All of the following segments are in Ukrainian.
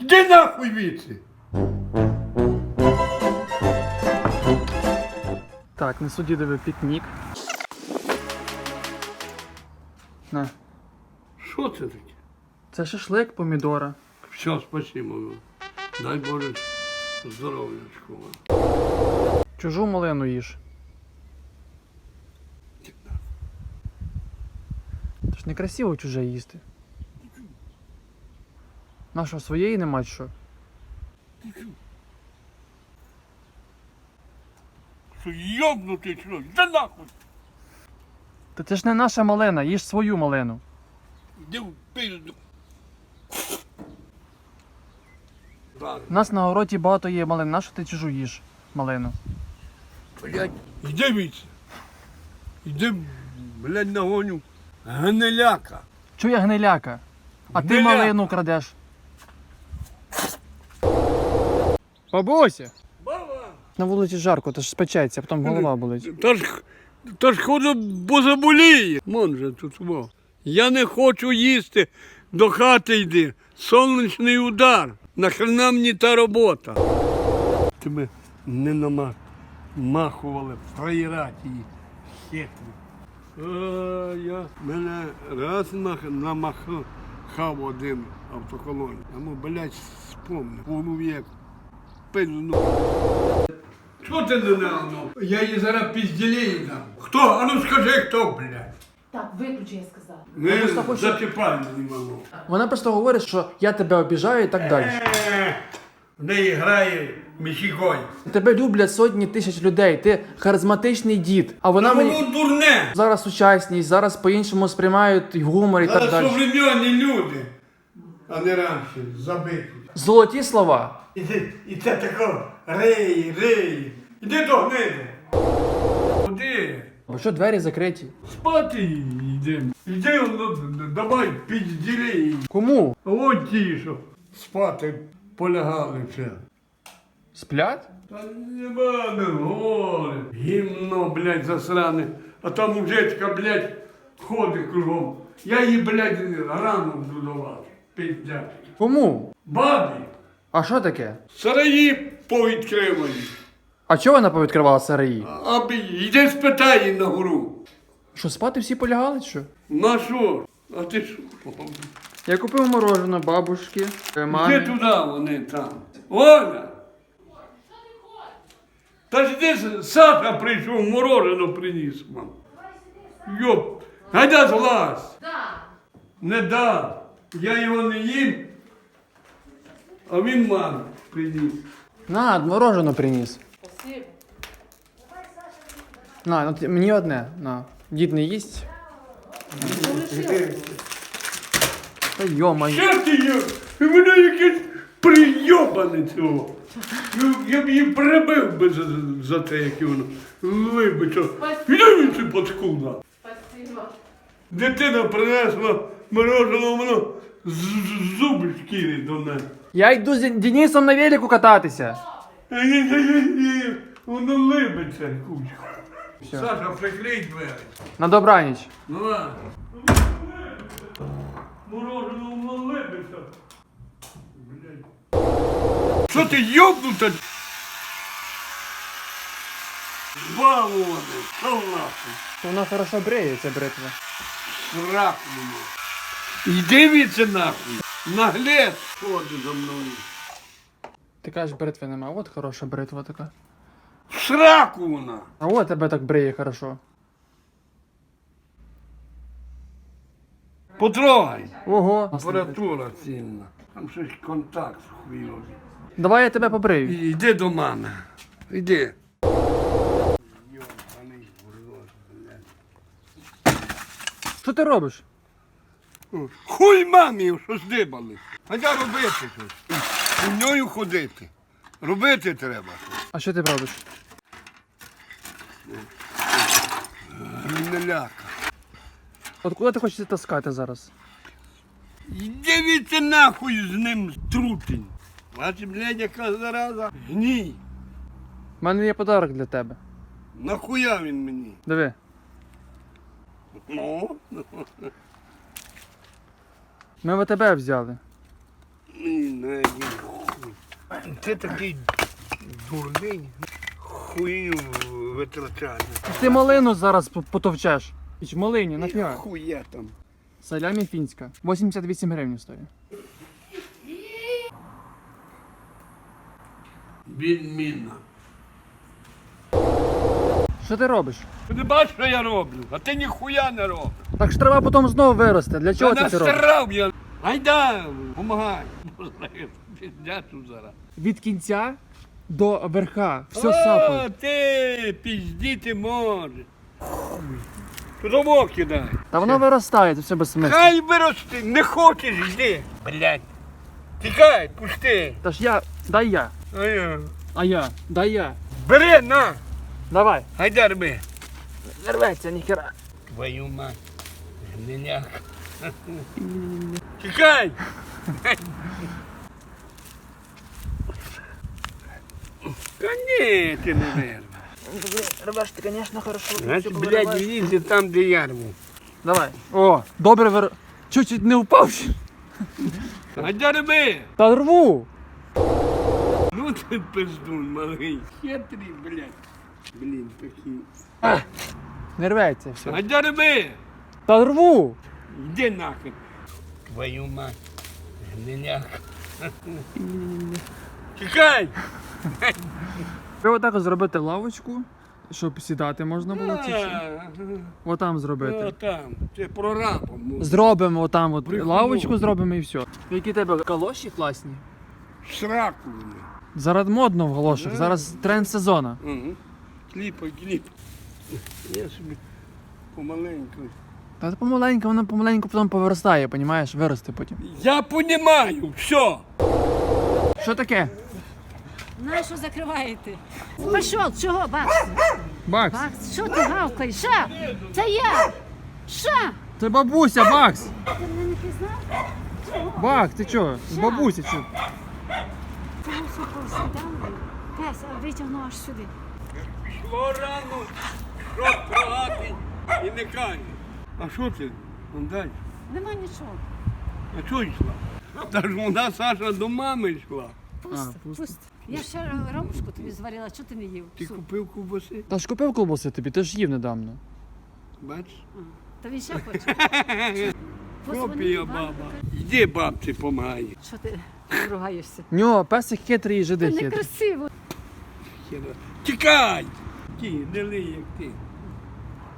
Йди нахуй віці! Так, несу дідові пікнік. На. Що це таке? Це шашлик помідора. Все, спасибо вам. Дай Боже здоров'ячку вам. Чужу малину їж. Це ж некрасиво чуже їсти. Нашого своєї нема що? Що йобнутий що? Йди нахуй! Та це ж не наша малина, їж свою малину. Йди в пизду. У нас на городі багато є малин, нащо ти чужу їж малину? блядь, йди віці. Йди, блядь, нагоню. Гниляка. Чує гниляка? А ти Гниляка. малину крадеш. Бабуся! Баба! На вулиці жарко, то ж спечеться, потім голова болить. Та ж, та ж ходу, бо заболіє. Мон же тут во. Я не хочу їсти, до хати йди. Сонячний удар. Нахрена мені та робота. Тебе не намахували, фраєраті хитрі. А, я мене раз нах, намахав один автоколон. А ну, блядь, спомнив. Повну вік. Пильну. Що ти не ну? Я їй зараз пізділею дам. Хто? А ну скажи, хто, блядь. Так, виключи, я сказала. Не просто хочу- зачіпай не можу. Вона просто говорить, що я тебе обіжаю і так далі. Е, В неї грає Мішігой. Тебе люблять сотні тисяч людей, ти харизматичний дід. А вона мені воно дурне. зараз сучасність, зараз по-іншому сприймають гумор і так Зараз далі. современні люди, а не раніше, забиті. Золоті слова. І це, і це тако рей, рей. Іди до гниди. Куди? Бо що двері закриті? Спати йдемо. Іди, ну, давай, підділі її. Кому? От ті, що спати полягали все. Сплять? Та нема не горе. Гімно, блядь, засране. А там мужичка, блядь, ходить кругом. Я її, блядь, рану буду давати. Пиздячки. Кому? Бабі, А що таке? сараї повідкривані. А чого вона повідкривала сараї? Аби йди спитай її на гору. Що спати всі полягали, чи що? На що? А ти що? Я купив мороженое бабушки, е, Де мамі. туди вони там? Оля! Та ж де Саша прийшов, морожено приніс вам. Йоп, гайда злазь. Да. Не дав. Я його не їм, а він мамі приніс. На, мороженое приніс. Спасибо. На, ну, ти- мені одне. На. Дід не їсть. Та йомай. Що ти є? І мене якесь прийобане цього. Ну, Я б її прибив би за, за те, як воно. Вибачте. Іди він цю паскуда. Спасибо. Дитина принесла мороженого, воно з- з- зуби шкіри до неї. Я йду з Денисом на велику кататися. Воно либиться кучка. Все. Саша, приклей двері. На добраніч. Ну ладно. Мороженого воно либиться. Блядь. Що ти йобнута? Балуваний, що нахуй? Вона хорошо бреє, ця бритва. Срак мені. Йди віце нахуй. Наглець ходить за мною. Ти кажеш, бритви нема. От хороша бритва така. В сраку вона. А от тебе так бреє хорошо. Потрогай. Ого. Температура цінна. Там щось контакт хуйовий. Давай я тебе побрию. І- Йди до мами. Йди. Що ти робиш? Хуй мамі, що здибали. А я робити щось. У нею ходити. Робити треба. А що ти робиш? Не ляка. От куди ти хочеш таскати зараз? Віце нахуй з ним трутень. Бачиш, блядь, яка зараза. Гній. У мене є подарок для тебе. Нахуя він мені? Диви. Ну, Ми в тебе взяли. мені на один хуй. Ти такий дурний. Хуйню витрачати. Ти малину зараз потовчеш. Іч малині, нафіга. Хуя там. Салямі фінська. 88 гривень стоїть. Відмінно. Що ти робиш? Ти не бачиш, що я роблю, а ти ніхуя не робиш. Так ж треба потім знову вирости. Для чого ти це робиш? насрав я. Айда, помагай. Зараз. Від кінця до верха. Все О, сапає. ти піздіти можеш. Тудово кидай. Та воно виростає, це все без смислу. Хай вирости, не хочеш, йди. Блядь. Тікай, пусти. Та ж я, дай я. А я. А я, дай я. Бери, на. Давай. Гайда рби. Не рветься, ніхера. Твою мать. Гниляк. Тікай. Та ні, ти не вирвеш. Рвеш ти, звісно, хорошо. Значить, блядь, лізе там, де я рву. Давай. О, добре вир... Чуть-чуть не впав. ще. Гайда рби. Та рву. Ну ти пиздун, малий. Хитрий, блядь. Блін, такий. Не рветься все. Гайда рби. Та рву. Йди нахер. Твою мать. Гниляк. Тікай. Треба так зробити лавочку, щоб сідати можна було чи що? Отам зробити. там, це прорабом. Зробимо отам от лавочку зробимо і все. Які тебе калоші класні? Сраку. Зараз модно в галошах, зараз тренд сезону. Угу. Кліпай, кліп. Я собі помаленьку. Та помаленьку, воно помаленьку потім повиростає, понімаєш, виросте потім. Я понімаю, все. Що таке? На що закриваєте? Пішов, чого, Бакс? Бакс. Бакс, що ти гавкаєш? Ша? Це я! Ша! Це бабуся, Бакс! Ти мене не пізнав? Бакс, ти чого? З бабуся чого? Тому що повсідали. Пес, а витягнув аж сюди. Пішло рано, рот і не каже. А що ти? Вон дай. Нема нічого. А чого йшла? Та ж вона Саша до мами йшла. Пусто, пусто. Я ще ромушку тобі зварила, що ти не їв? Ти Суп. купив ковбаси? Та ж купив колбаси тобі, ти ж їв недавно. Бачиш? Та він ще хоче. Копія баба. Йди бабці помагай. Що ти ругаєшся? Нього песик хитрий і жиди Це хитрий. некрасиво. Тікай! Ті, не лий, як ти.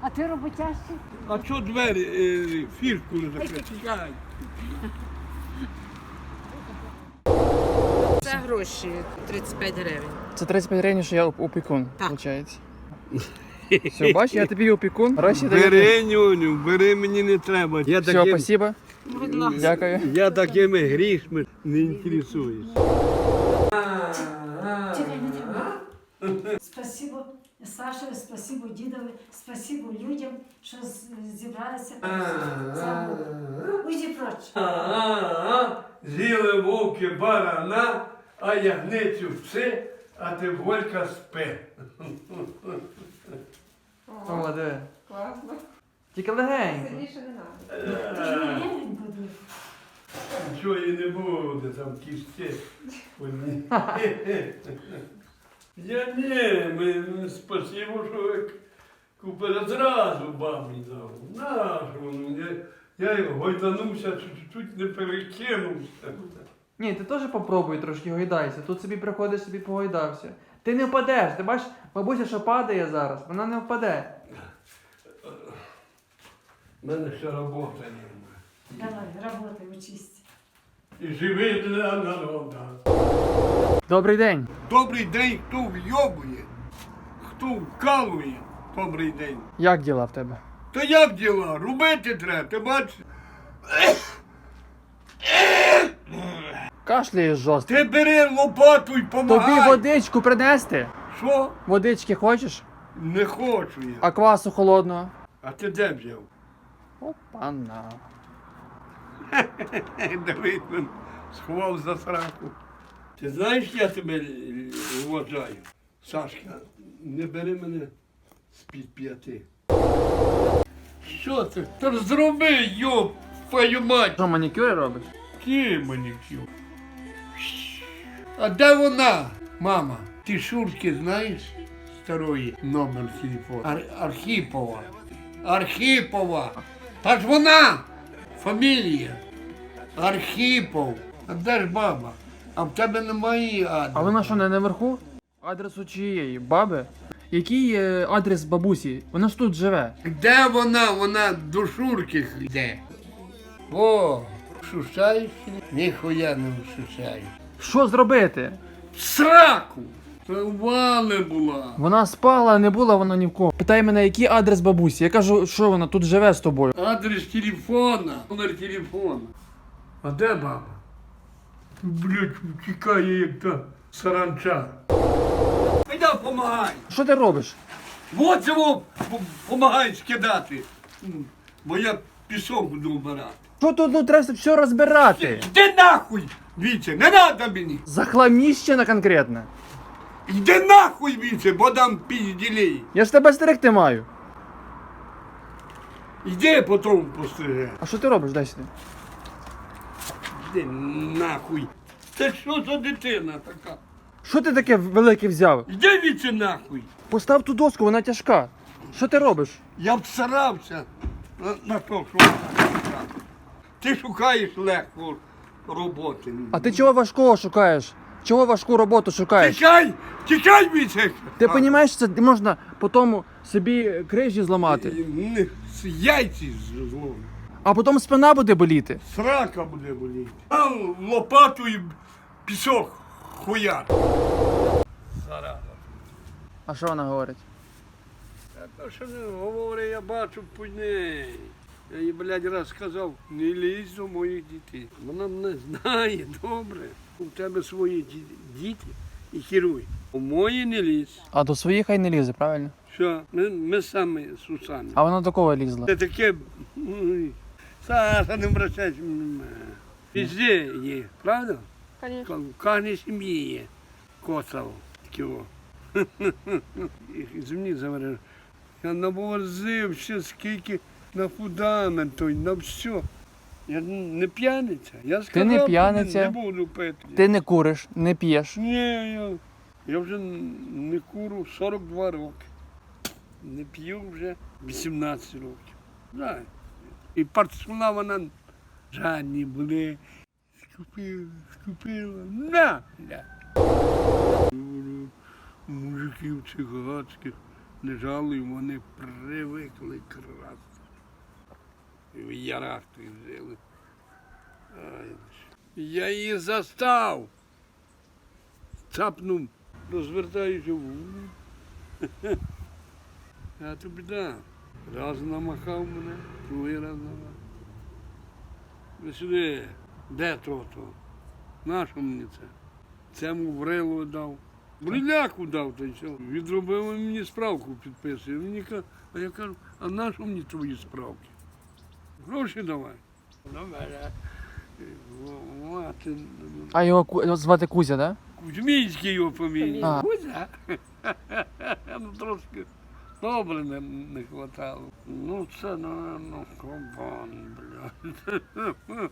А ти роботящий? А що двері е, фірку не закрити? Це гроші 35 гривень. Це 35 гривень, що я оп- опікун, Так. виходить. Все, бач, я тобі опікун. Гроші даю. Бери, нюню, бери, мені не треба. Я Все, таким, спасибо. Будь ласка. Дякую. я такими грішми не інтересуюсь. Спасибо Сашеві, спасибо дідові, спасибо людям, що зібралися. Уйди проч. З'їли вовки барана, а ягницю пси, а ти волька спи. О, диви. Тільки легенько. Ти ж легенько був. Нічого і не буде, там кістки. Я не, ми, спасибо, що ви купили зразу бабі дав. Наш воно. Я, я гойданувся, чуть- чуть не перекинувся. Ні, ти теж попробуй трошки гойдайся. Тут собі приходиш, собі погойдався. Ти не впадеш, ти бачиш, бабуся, що падає зараз, вона не впаде. У мене ще робота немає. Давай, работай, учись. І живи для народу. Добрий день. Добрий день, хто вйобує, хто вкалує. Добрий день. Як діла в тебе? Та як діла? Робити треба, ти бачиш? Кашляєш жорстко. Ти бери лопату і Тобі водичку принести? Що? Водички хочеш? Не хочу я. А квасу холодного? А ти де взяв? Опана. Давид мен сховав за сраку. Ти знаєш, я тебе вважаю? Сашка, не бери мене з-під п'яти. Що ти? Та зроби, йоп, твою мать! Що, манікюри робиш? Ки манікюр? А де вона, мама? Ти Шурки знаєш? Старої номер телефону. Ар- Архіпова. Архіпова. Та ж вона! Фамілія. Архіпов. А де ж баба? А в тебе немає її А вона що, не наверху? Адресу чиєї? Баби? Який е, адрес бабусі? Вона ж тут живе. Де вона? Вона до Шурки йде. О, шушаєш? Ніхуя не шушаю. Що зробити? Сраку! Це вали була. Вона спала, не була вона ні в кого. Питає мене, який адрес бабусі. Я кажу, що вона тут живе з тобою. Адрес телефона, номер телефона. А де баба? Блять, втікає як та саранча. Піда помагай. Що ти робиш? Вот цього помагай скидати. Бо я пісок буду вбирати. Що тут ну, треба все розбирати? Йди нахуй! Віце, не надо мені! Захламіщена конкретно. Йди нахуй, Віце, бо дам пізділей. Я ж тебе стерегти маю. Йди потім постриже. А що ти робиш, дай сюди? Йди нахуй. Це що за дитина така? Що ти таке велике взяв? Йди віце нахуй. Постав ту доску, вона тяжка. Що ти робиш? Я всарався на, на то, що вона така. Ти шукаєш легку роботи. А ти чого важкого шукаєш? Чого важку роботу шукаєш? Тікай! Тікай віце! Ти розумієш, це можна потім собі крижі зламати, Яйці зловлю. А потім спина буде боліти. Срака буде боліти. А лопату і пісок хуяр. А що вона говорить? Та що не говорить, я бачу по неї. Я їй, блядь, раз сказав, не лізь до моїх дітей. Вона мене знає добре. У тебе свої діти і керуй. У мої не лізь. А до своїх хай не лізе, правильно? Що? Ми, ми самі з Сусаною. А вона до кого лізла? Це таке. ой, Саша, не обращайся на мене. Везде є, правда? Конечно. В кожній сім'ї є коцав такого. З заварив. Я навозив ще скільки на фундамент, той, на все. Я не п'яниця. Я сказав, не п'яниця. Не буду пити. Ти не куриш, не п'єш. Ні, я, я вже не курю 42 роки. Не п'ю вже 18 років. Знаю. І парцуна вона жадні були. Скупила, скупила. На! на. Мужиків цигацьких лежали, і вони привикли красти. В ярах тих жили. Я її застав цапнув, розвертаючи в А то біда. Раз намахав мене, другий раз намахав. Ви сюди, де то то? Нащо мені це? Цьому врилу дав. Бриляку дав та й все. Відробив він мені справку підписує. Мені каже, а я кажу, а нащо мені твої справки? Гроші давай. Ну. Мати, А його Ку- звати Кузя, да? Кузьмінський його фамілія. А. Кузя. ну трошки добре не, не хватало. Ну це, напевно, кабан, блядь.